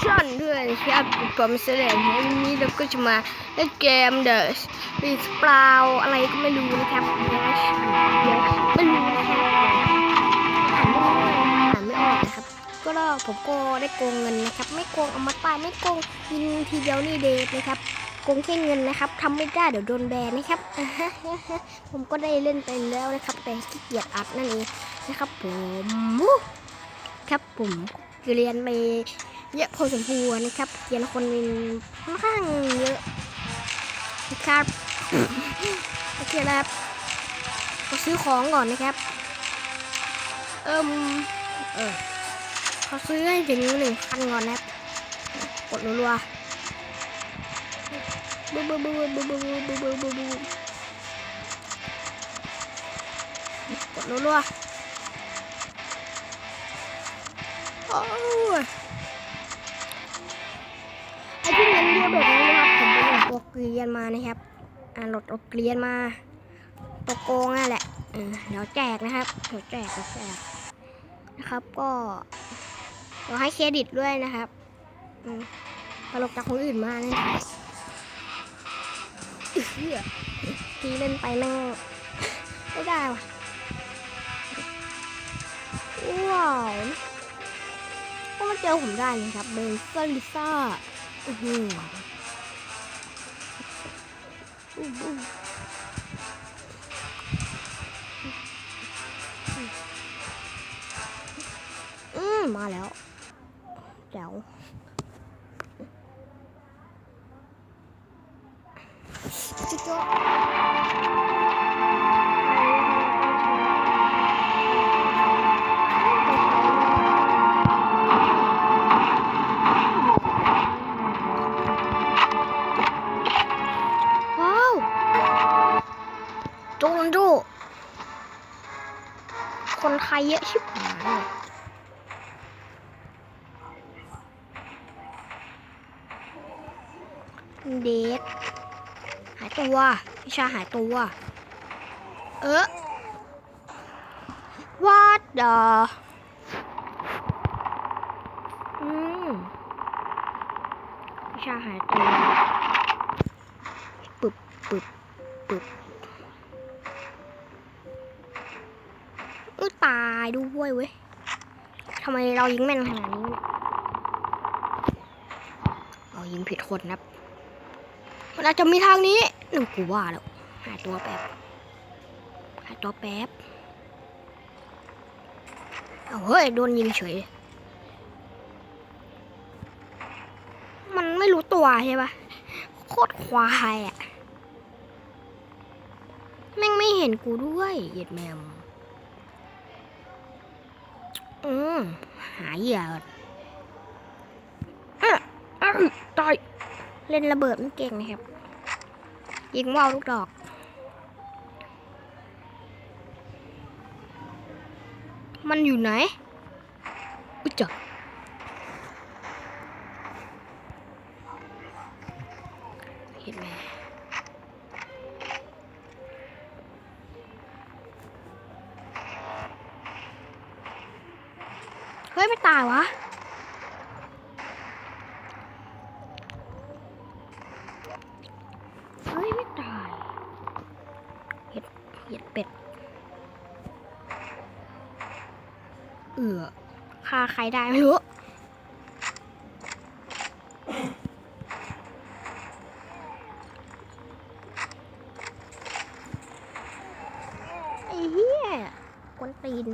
ชั่นด้วยนะครับผมเสด็จวันนี้เราก็จะมาเล่นเกม The r e s p r o w อะไรก็ไม่รู้นะครับเดี๋ยวเดี๋ยวไม่รู้นะครับอ่านไม่ออกนะครับ ก็ผมก็ได้โกงเงินนะครับ ไม่โกงเอามาตายไม่โกงยิงทีเดียวนี่เดทนะครับโกงแค่เงินนะครับทำไม่ได้เดี๋ยวโดนแบนนะครับผมก็ได้เล่นไปแล้วนะครับ แต่ขี้เกียจอัดนั่นเองนะครับผมครับผม คือเรียนไปเยอะพอสมควรนะครับเรียนคนเป็นค่อนข้างเยอะนะครับโอเคแล้วครับก็ซื้อของก่อนนะครับ เอิ่มเออเขาซื้อให้ถึงหนึ่งพันก่อนนะครับกดรัวๆบูบูบูบูบูบูบูบูบูบูกดรัวๆ อ้ยไอ้ที่เรียนเยอะแบบนี้นะครับผมไปหลดตัวเกลียนมานะครับ อ่าหลดตัวเกลียนมาตัวโกงนั่นแหละเดี๋ยวแจกนะครับเดี๋ยวแจกเดี๋ยวแจกนะครับก็เราให้เครดิตด้วยนะครับอืมตลกจากคนอื่นมากนะครับอื้อเหี้ยทีเล่นไปแม่งไม่ได้ว่ะว้าว เจอผมได้เลยครับเบนเซอร์ลิซ่าอือหืออืมมาแล้วแจ๋ว คนไทยเยอะชิบหายเลยเดทหายตัววิชาหายตัว เออ what the อืมวิชาหายตัวายด้วยเว้ยทำไมเรายิงแม่นขนาดนี้เนี่ยเรายิงผิดคนครับมันอาจจะมีทางนี้หนึ่งกูว่าแล้วหายตัวแป๊บหายตัวแป๊บเอาเฮ้ยโดนยิงเฉย มันไม่รู้ตัวใช่ปะโคตรควายอะ แม่งไม่เห็นกูด้วยเหยียดแมว อืมหาเหยื่อก่อะตายเล่นระเบิดมันเก่งนะครับ ยิงว่าวลูกดอกมันอยู่ไหน เฮ้ยไม่ตายวะเฮ้ยไม่ตายเห็ดเห็ดเป็ดเอือฆ่าใครได้ไม่รู้ไอ้เหี้ยกวนตีน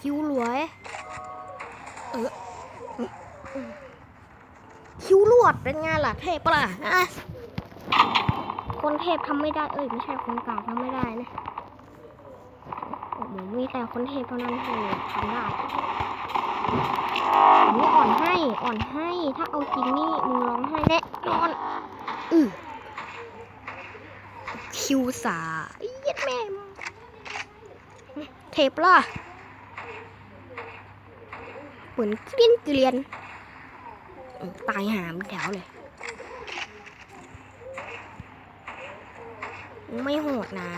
คิ้วรวยเออคิ้วลวดเป็นไงล่ะเทพปะล่ะอะคนเทพทำไม่ได้ เอ้ยไม่ใช่คนกลางทำไม่ได้นะโอ้โหมีแต่คนเทพเท่านั้นที่ทำได้นี่อ่อนให้อ่อนให้ถ้าเอาจริงนี่มึงร้องไห้แน่นอนอือคิวสาเย็ดแม่มเทปล่ะ เหมือนเกลียนเกลียนตายหามแถวเลย ไม่โหดนะ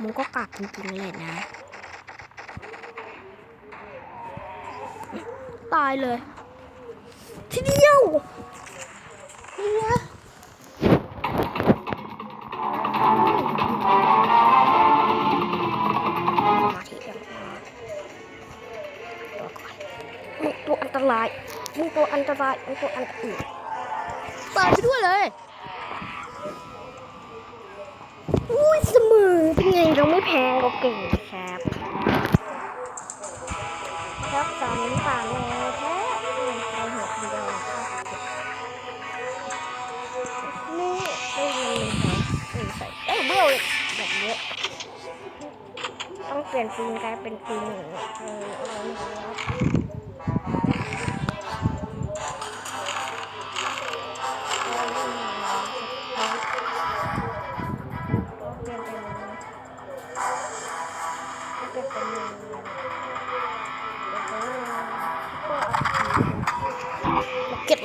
มึงก็กับจริงๆเลยนะ ตายเลย ทีเดียวเนี่ยายมึงตัวอันตรายมึงตัวอันตรายตายไปด้วยเลยอุ้ยเสมอเป็นไงเราไม่แพ้เราเก่งครับ ครับสามน้ำตาลเลยแท้มันไปหัวเดียวนะครับนี่ได้เงินหนึ่งใส่เอ้ยเบี้ยวเลยแบบนี้ต้องเปลี่ยนปืนกลายเป็นปืนหนึ่งเออ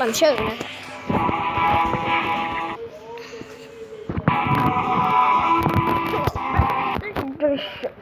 เก็ตลันเชอร์นะ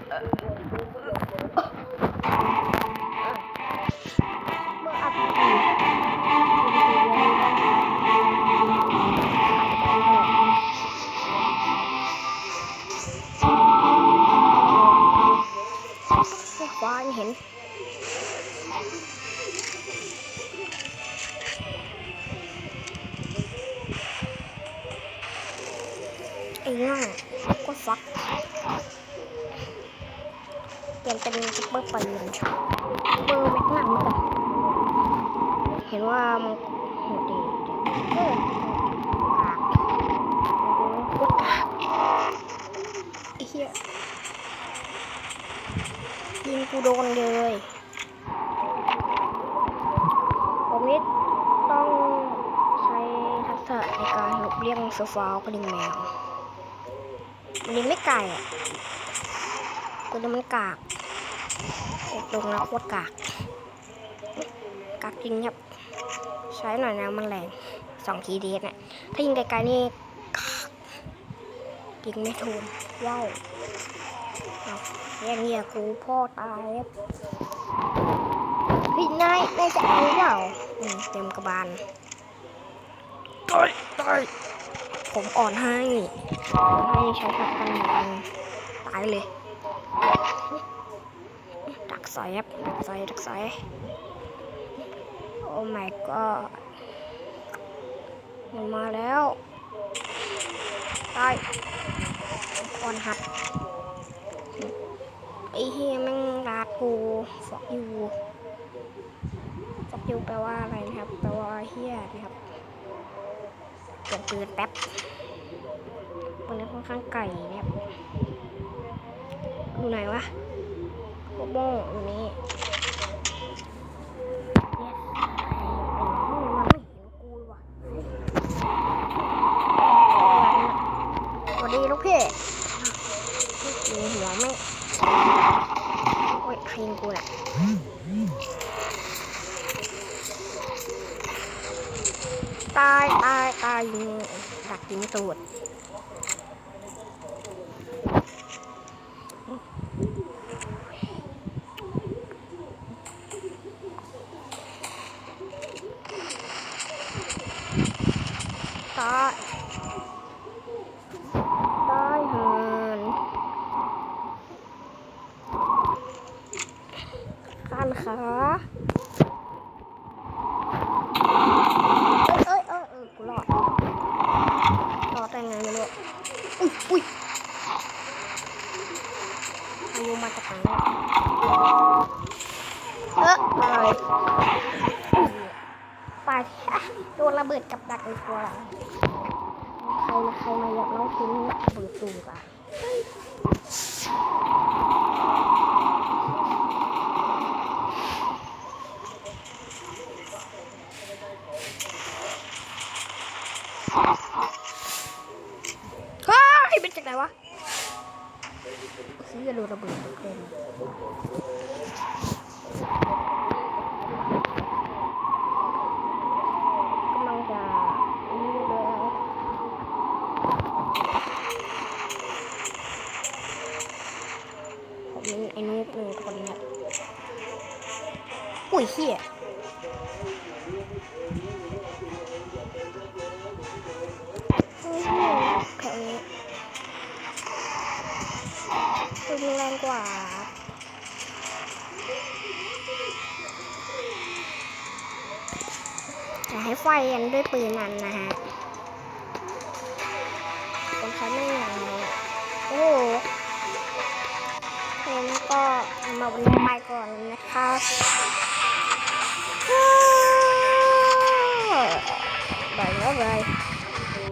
ฟักเปลี่ยนเป็นซุปเปอร์ปืนซุปเปอร์แม็กนัมก่อนเห็นว่ามันโหดดีเออกากโคตรกากไอ้เหี้ยยิงกูโดนเลยผมนี่ต้องใช้ทักษะในการหลบเลี่ยงเสือฟ้าวกระดิ่งแมวันยิงไม่ไกลอะกูจะมันกากตรงแล้วโคตรกาก กากจริงครับ ใช้หน่อยนะมันแรงสองทีเดสเนี่ยถ้ายิงไกลๆนี่กากยิงไม่ถูกว้าวแย่งเงียกูพ่อตายครับพี่นายนายจะเอาเปล่าอืมเต็มกระบาลตายตาย ผมอ่อนให้อ่อนให้ใช้ขัดกันเหมือนกันตายเลย ดักใส่ครับดักใส่ดักใส่โอ้ my god มันมาแล้วตายอ่อนหัดไอ้เฮียแม่งรัดกูฟอกยูฟอกยูแปลว่าอะไรนะครับ แปลว่าเฮียนะครับเป ลี่ยนปืนแป๊บวันนี้ค่อนข้างไก่นะครับดูไหนวะโบโม่อยู่นี่ Yes มันไม่เห็นกูว่ะสวัสดีลูกพี่ยิงหัวไม่โอ้ยใครยิงกูน่ะ ตายตายตายยิงดักยิงตูดตายตายเหันขันขาเอ้ยเอ้ยเอ้ยเออกูรอดรอดได้ไงไม่รู้อุ้ยอุ้ยอายุมาจากไหนเนี่ย เออตายตายอะโดนระเบิดกับดักในตัวเราใครมาใครมาอยากน้องทิ้งระเบิดตูกอะเฮ้ยเป็นจากไหนวะซื้อโดนระเบิดเต็ม กำลังจะนี่เลยผมมีไอ้นุ๊กหนึ่งคนเนี่ยอุ้ยเฮียแค่นี้รุนแรงกว่า จะให้ไฟกันด้วยปืนนั้นนะฮะคนเขาไม่อย่างนี้โอ้โหเพลงก็มาวันนี้ไปก่อนนะครับบายบาย